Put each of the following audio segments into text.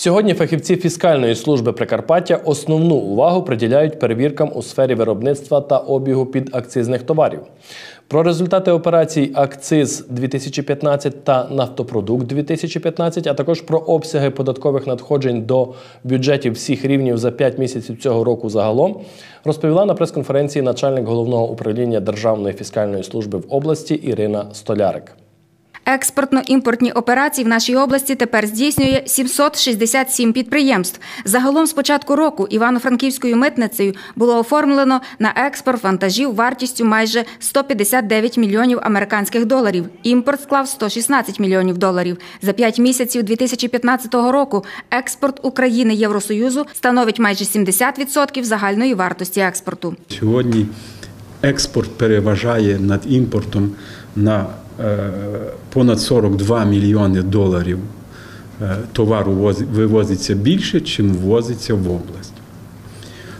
Сьогодні фахівці фіскальної служби Прикарпаття основну увагу приділяють перевіркам у сфері виробництва та обігу підакцизних товарів. Про результати операцій Акциз 2015 та Нафтопродукт 2015, а також про обсяги податкових надходжень до бюджетів всіх рівнів за 5 місяців цього року загалом, розповіла на прес-конференції начальник головного управління Державної фіскальної служби в області Ірина Столярик. Експортно-імпортні операції в нашій області тепер здійснює 767 підприємств. Загалом з початку року Івано-Франківською митницею було оформлено на експорт вантажів вартістю майже 159 мільйонів американських доларів. Імпорт склав 116 мільйонів доларів. За 5 місяців 2015 року експорт України Євросоюзу становить майже 70% загальної вартості експорту. Сьогодні експорт переважає над імпортом на е, понад 42 мільйони доларів е, товару вивозиться більше, чим ввозиться в область.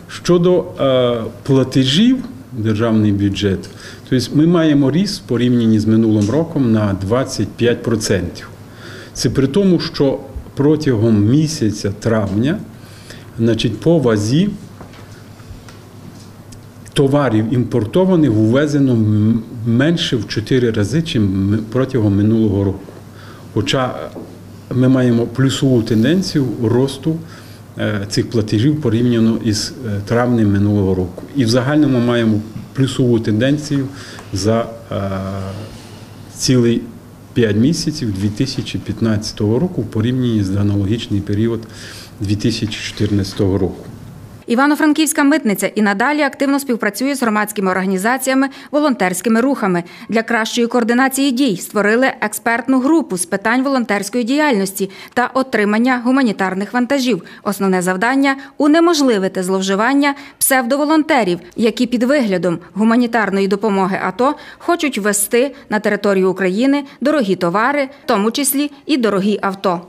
Щодо е, платежів в державний бюджет, тобто ми маємо ріст порівняно з минулим роком на 25%. Це при тому, що протягом місяця травня, значить, по вазі товарів імпортованих ввезено менше в 4 рази, чим протягом минулого року. Хоча ми маємо плюсову тенденцію росту е, цих платежів порівняно із е, травнем минулого року. І в загальному маємо плюсову тенденцію за е, цілий 5 місяців 2015 року в порівнянні з аналогічний період 2014 року. Івано-Франківська митниця і надалі активно співпрацює з громадськими організаціями, волонтерськими рухами. Для кращої координації дій створили експертну групу з питань волонтерської діяльності та отримання гуманітарних вантажів. Основне завдання унеможливити зловживання псевдоволонтерів, які під виглядом гуманітарної допомоги АТО хочуть ввести на територію України дорогі товари, в тому числі і дорогі авто.